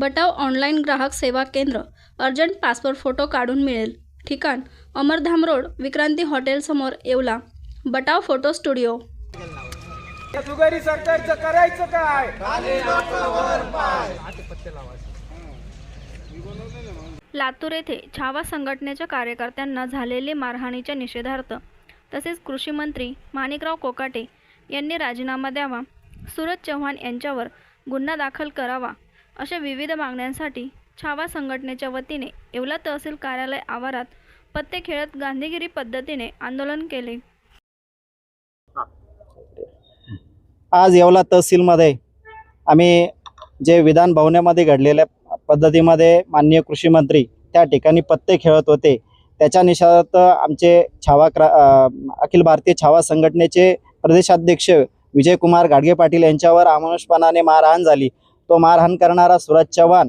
बटाव online ग्राहक सेवा केंद्र अर्जंट पासपोर्ट फोटो काढून मिळेल. ठिकाण अमरधाम रोड विक्रांती हॉटेलसमोर येवला. बटाव फोटो स्टुडिओ. जुगारी सरकारचं करायचं काय? लातूर येथे छावा संघटनेच्या कार्यकर्त्यांना झालेली मारहाणीच्या निषेधार्थ तसेच कृषी मंत्री माणिकराव कोकाटे यांनी राजीनामा द्यावा सूरज चव्हाण यांच्यावर गुन्हा दाखल करावा अशा विविध मागण्यांसाठी छावा संघटनेच्या वतीने येवला तहसील कार्यालय आवारात पत्ते खेळत गांधीगिरी पद्धतीने आंदोलन केले. आज येवला तहसीलमध्ये आम्ही जे विधान भवनामध्ये घडलेल्या पद्धतीमध्ये माननीय कृषी मंत्री त्या ठिकाणी पत्ते खेळत होते. त्याच्या निषेधात आमचे छावा क्रा अखिल भारतीय छावा संघटनेचे प्रदेशाध्यक्ष विजयकुमार गाडगे पाटील यांच्यावर अमानुषपणाने मारहाण झाली. तो मारहाण करणारा सुरज चव्हाण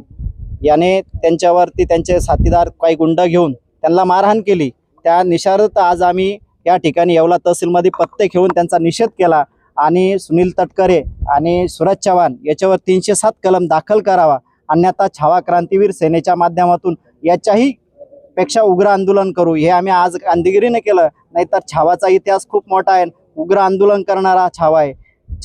याने त्यांच्यावरती त्यांचे साथीदार काही गुंड घेऊन त्यांना मारहाण केली. त्या निषारत आज आम्ही या ठिकाणी येवला तहसीलमध्ये पत्ते खेळून त्यांचा निषेध केला आणि सुनील तटकरे आणि सुरज चव्हाण याच्यावर तीनशे सात कलम दाखल करावा. अन्यथा छावा क्रांतीवीर सेनेच्या माध्यमातून याच्याही पेक्षा उग्र आंदोलन करू. हे आम्ही आज गांधीगिरीने केलं. नाहीतर छावाचा इतिहास खूप मोठा आहे. उग्र आंदोलन करणारा छावा आहे.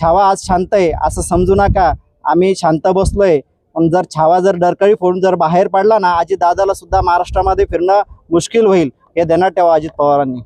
छावा आज शांत आहे. असं समजू नका. आम्ही शांत बसलोय. पण जर छावा जर डरकळी फोडून जर बाहेर पडला ना आजी दादाला सुद्धा महाराष्ट्रामध्ये फिरणं मुश्किल होईल. हे ध्यानात ठेवा अजित पवारांनी.